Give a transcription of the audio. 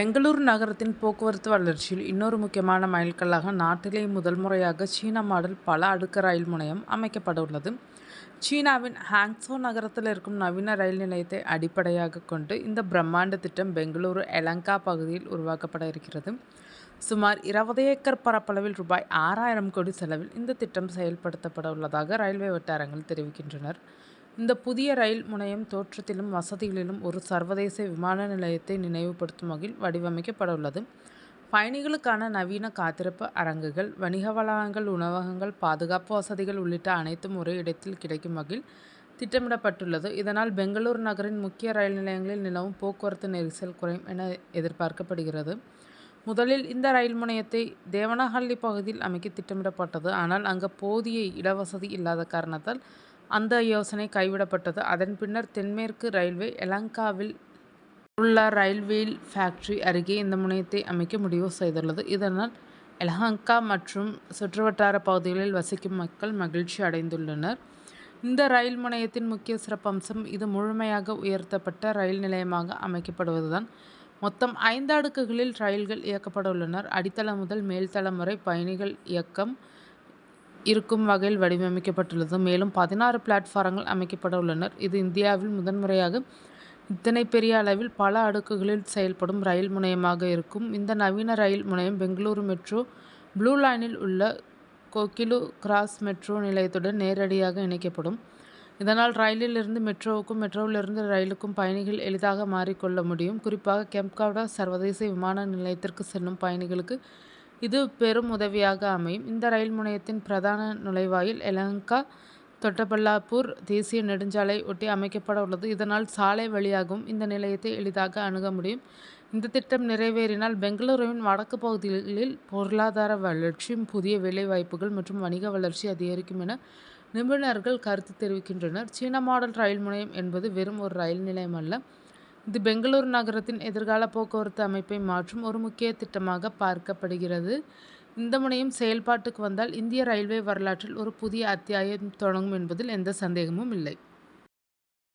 பெங்களூர் நகரத்தின் போக்குவரத்து வளர்ச்சியில் இன்னொரு முக்கியமான மைல்கல்லாக நாட்டிலேயே முதல் முறையாக சீன மாடல் பல அடுக்கு ரயில் முனையம் அமைக்கப்படவுள்ளது. சீனாவின் ஹாங்ஸோ நகரத்தில் இருக்கும் நவீன ரயில் நிலையத்தை அடிப்படையாக கொண்டு இந்த பிரம்மாண்ட திட்டம் பெங்களூரு எலங்கா பகுதியில் உருவாக்கப்பட இருக்கிறது. சுமார் இருபது ஏக்கர் பரப்பளவில் ரூபாய் ஆறாயிரம் கோடி செலவில் இந்த திட்டம் செயல்படுத்தப்பட உள்ளதாக ரயில்வே வட்டாரங்கள் தெரிவிக்கின்றனர். இந்த புதிய ரயில் முனையம் தோற்றத்திலும் வசதிகளிலும் ஒரு சர்வதேச விமான நிலையத்தை நினைவுபடுத்தும் வகையில் வடிவமைக்கப்படவுள்ளது. பயணிகளுக்கான நவீன காத்திருப்பு அரங்குகள், வணிக வளாகங்கள், உணவகங்கள், பாதுகாப்பு வசதிகள் உள்ளிட்ட அனைத்தும் ஒரே இடத்தில் கிடைக்கும் வகையில் திட்டமிடப்பட்டுள்ளது. இதனால் பெங்களூர் நகரின் முக்கிய ரயில் நிலையங்களில் நிலவும் போக்குவரத்து நெரிசல் குறையும் என எதிர்பார்க்கப்படுகிறது. முதலில் இந்த ரயில் முனையத்தை தேவனஹள்ளி பகுதியில் அமைக்க திட்டமிடப்பட்டது. ஆனால் அங்கு போதிய இடவசதி இல்லாத காரணத்தால் அந்த யோசனை கைவிடப்பட்டது. அதன் பின்னர் தென்மேற்கு ரயில்வே எலங்காவில் உள்ள ரயில்வே ஃபேக்டரி அருகே இந்த முனையத்தை அமைக்க முடிவு செய்துள்ளது. இதனால் எலஹங்கா மற்றும் சுற்றுவட்டார பகுதிகளில் வசிக்கும் மக்கள் மகிழ்ச்சி அடைந்துள்ளனர். இந்த ரயில் முனையத்தின் முக்கிய சிறப்பம்சம் இது முழுமையாக உயர்த்தப்பட்ட ரயில் நிலையமாக அமைக்கப்படுவதுதான். மொத்தம் ஐந்து அடுக்குகளில் ரயில்கள் இயக்கப்படவுள்ளன. அடித்தளம் முதல் மேல்தளம் வரை பயணிகள் இயக்கம் இருக்கும் வகையில் வடிவமைக்கப்பட்டுள்ளது. மேலும் பதினாறு பிளாட்ஃபாரங்கள் அமைக்கப்பட உள்ளனர் இது இந்தியாவில் முதன்முறையாக இத்தனை பெரிய அளவில் பல அடுக்குகளில் செயல்படும் ரயில் முனையமாக இருக்கும். இந்த நவீன ரயில் முனையம் பெங்களூரு மெட்ரோ ப்ளூ லைனில் உள்ள கோகிலு கிராஸ் மெட்ரோ நிலையத்துடன் நேரடியாக இணைக்கப்படும். இதனால் ரயிலில் இருந்து மெட்ரோவுக்கும், மெட்ரோவிலிருந்து ரயிலுக்கும் பயணிகள் எளிதாக மாறிக்கொள்ள முடியும். குறிப்பாக கெம்காவ்டா சர்வதேச விமான நிலையத்திற்கு செல்லும் பயணிகளுக்கு இது பெரும் உதவியாக அமையும். இந்த ரயில் முனையத்தின் பிரதான நுழைவாயில் எலங்கா தொட்டபல்லாப்பூர் தேசிய நெடுஞ்சாலை ஒட்டி அமைக்கப்பட உள்ளது. இதனால் சாலை வழியாகவும் இந்த நிலையத்தை எளிதாக அணுக முடியும். இந்த திட்டம் நிறைவேறினால் பெங்களூருவின் வடக்கு பகுதிகளில் பொருளாதார வளர்ச்சியும் புதிய வேலைவாய்ப்புகள் மற்றும் வணிக வளர்ச்சி அதிகரிக்கும் என நிபுணர்கள் கருத்து தெரிவிக்கின்றனர். சீன மாடல் ரயில் முனையம் என்பது வெறும் ஒரு ரயில் நிலையம் அல்ல. இது பெங்களூரு நகரத்தின் எதிர்கால போக்குவரத்து அமைப்பை மாற்றும் ஒரு முக்கிய திட்டமாக பார்க்கப்படுகிறது. இந்த முனையம் செயல்பாட்டுக்கு வந்தால் இந்திய ரயில்வே வரலாற்றில் ஒரு புதிய அத்தியாயம் தொடங்கும் என்பதில் எந்த சந்தேகமும் இல்லை.